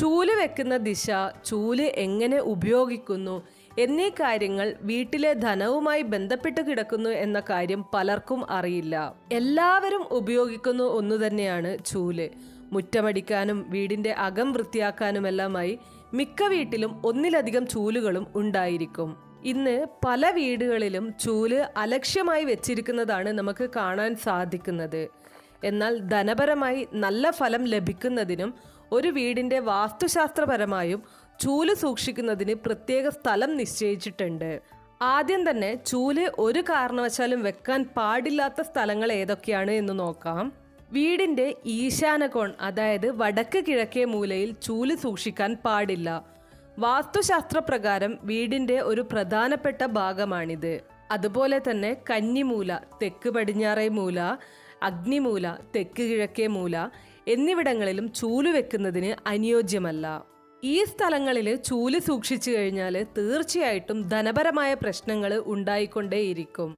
ചൂൽ വെക്കുന്ന ദിശ ചൂൽ എങ്ങനെ ഉപയോഗിക്കുന്നു എന്നീ കാര്യങ്ങൾ വീട്ടിലെ ധനവുമായി ബന്ധപ്പെട്ട് കിടക്കുന്നു എന്ന കാര്യം പലർക്കും അറിയില്ല. എല്ലാവരും ഉപയോഗിക്കുന്ന ഒന്നു തന്നെയാണ് ചൂൽ. മുറ്റമടിക്കാനും വീടിന്റെ അകം വൃത്തിയാക്കാനുമെല്ലാമായി മിക്ക വീട്ടിലും ഒന്നിലധികം ചൂലുകളും ഉണ്ടായിരിക്കും. ഇന്ന് പല വീടുകളിലും ചൂൽ അലക്ഷ്യമായി വെച്ചിരിക്കുന്നതാണ് നമുക്ക് കാണാൻ സാധിക്കുന്നത്. എന്നാൽ ധനപരമായി നല്ല ഫലം ലഭിക്കുന്നതിനും ഒരു വീടിന്റെ വാസ്തുശാസ്ത്രപരമായും ചൂൽ സൂക്ഷിക്കുന്നതിന് പ്രത്യേക സ്ഥലം നിശ്ചയിച്ചിട്ടുണ്ട്. ആദ്യം തന്നെ ചൂൽ ഒരു കാരണവശാലും വെക്കാൻ പാടില്ലാത്ത സ്ഥലങ്ങൾ ഏതൊക്കെയാണ് എന്ന് നോക്കാം. വീടിന്റെ ഈശാനകോൺ അതായത് വടക്ക് കിഴക്കേ മൂലയിൽ ചൂൽ സൂക്ഷിക്കാൻ പാടില്ല. വാസ്തുശാസ്ത്രപ്രകാരം വീടിന്റെ ഒരു പ്രധാനപ്പെട്ട ഭാഗമാണിത്. അതുപോലെ തന്നെ കന്നിമൂല തെക്ക് പടിഞ്ഞാറേ മൂല അഗ്നിമൂല തെക്ക് കിഴക്കേ മൂല എന്നിവിടങ്ങളിലും ചൂൽ വെക്കുന്നതിന് അനുയോജ്യമല്ല. ഈ സ്ഥലങ്ങളിൽ ചൂൽ സൂക്ഷിച്ചു കഴിഞ്ഞാൽ തീർച്ചയായിട്ടും ധനപരമായ പ്രശ്നങ്ങൾ ഉണ്ടായിക്കൊണ്ടേയിരിക്കും.